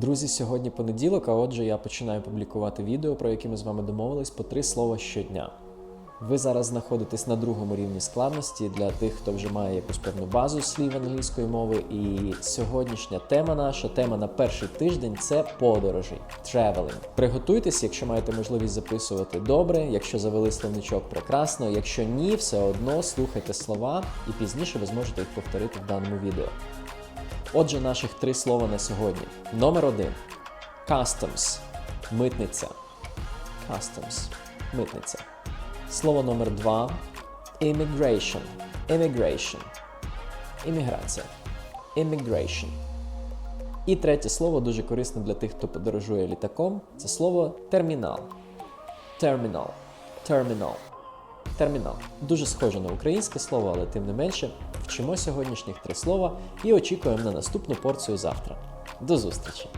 Друзі, сьогодні понеділок, а отже, я починаю публікувати відео, про які ми з вами домовились по три слова щодня. Ви зараз знаходитесь на другому рівні складності для тих, хто вже має якусь певну базу слів англійської мови. І сьогоднішня тема наша, тема на перший тиждень це подорожі, traveling. Приготуйтесь, якщо маєте можливість записувати добре, якщо завели словничок прекрасно. Якщо ні, все одно слухайте слова, і пізніше ви зможете їх повторити в даному відео. Отже, наших три слова на сьогодні. Номер один customs митниця. Customs митниця. Слово номер два immigration. Immigration. Імміграція. Immigration. І третє слово дуже корисне для тих, хто подорожує літаком. Це слово термінал. Terminal. Terminal. Термінал. Дуже схоже на українське слово, але тим не менше вчимо сьогоднішніх три слова і очікуємо на наступну порцію завтра. До зустрічі!